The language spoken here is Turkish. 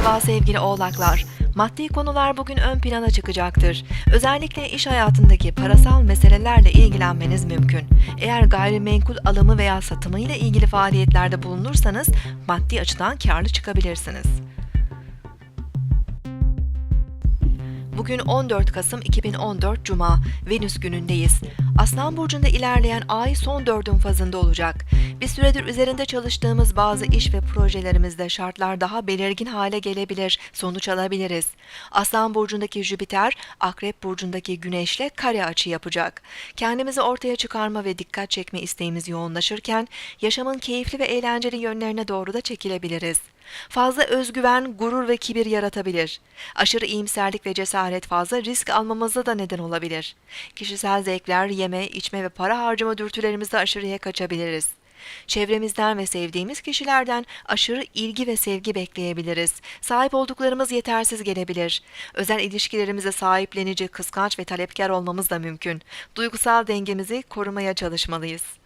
Merhaba sevgili oğlaklar. Maddi konular bugün ön plana çıkacaktır. Özellikle iş hayatındaki parasal meselelerle ilgilenmeniz mümkün. Eğer gayrimenkul alımı veya satımı ile ilgili faaliyetlerde bulunursanız maddi açıdan karlı çıkabilirsiniz. Bugün 14 Kasım 2014 Cuma, Venüs günündeyiz. Aslan Burcu'nda ilerleyen ay son dördün fazında olacak. Bir süredir üzerinde çalıştığımız bazı iş ve projelerimizde şartlar daha belirgin hale gelebilir, sonuç alabiliriz. Aslan Burcu'ndaki Jüpiter, Akrep Burcu'ndaki Güneş'le kare açı yapacak. Kendimizi ortaya çıkarma ve dikkat çekme isteğimiz yoğunlaşırken, yaşamın keyifli ve eğlenceli yönlerine doğru da çekilebiliriz. Fazla özgüven, gurur ve kibir yaratabilir. Aşırı iyimserlik ve cesaret fazla risk almamıza da neden olabilir. Kişisel zevkler, yeme, içme ve para harcama dürtülerimizde aşırıya kaçabiliriz. Çevremizden ve sevdiğimiz kişilerden aşırı ilgi ve sevgi bekleyebiliriz. Sahip olduklarımız yetersiz gelebilir. Özel ilişkilerimize sahiplenici, kıskanç ve talepkar olmamız da mümkün. Duygusal dengemizi korumaya çalışmalıyız.